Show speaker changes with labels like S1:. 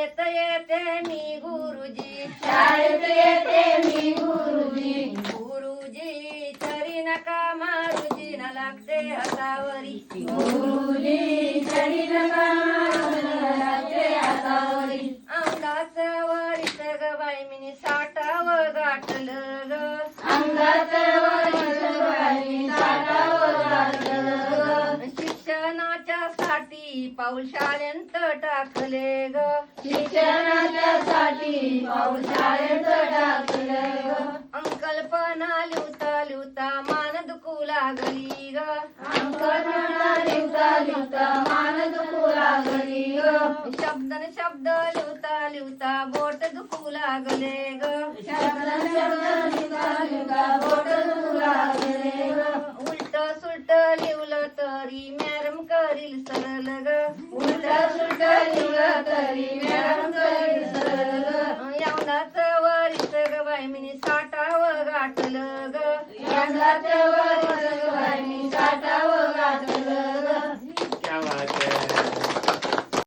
S1: शाळेत येते मी गुरुजी.
S2: शाळेत येते मी गुरुजी. गुरुजी तरी नका मारुजी
S1: न लागते हातावरी. गुरुजी तरी
S2: नका मारुजी लागते हातावरी. अंगाच वरी सगबाई मिनी साठ शाळेंत टाकले ग
S1: शिक्षणाच्या साठी पावसाळ्यात टाकलं ग.
S2: अंकल्पना लिवता लिवता मान दुखू लागली ग
S1: अंकलपणा लिवता लिवता मान दुखू लागली ग.
S2: शब्दन शब्द लिवता लिवता बोट दुखू लागले ग
S1: शब्द शब्द लिवता लिवता बोट दुखू लागले ग.
S2: उलट सुलट लिवलं तरी मॅरम करील सरळ ग यांनाच वारीच ग. बाई
S1: मी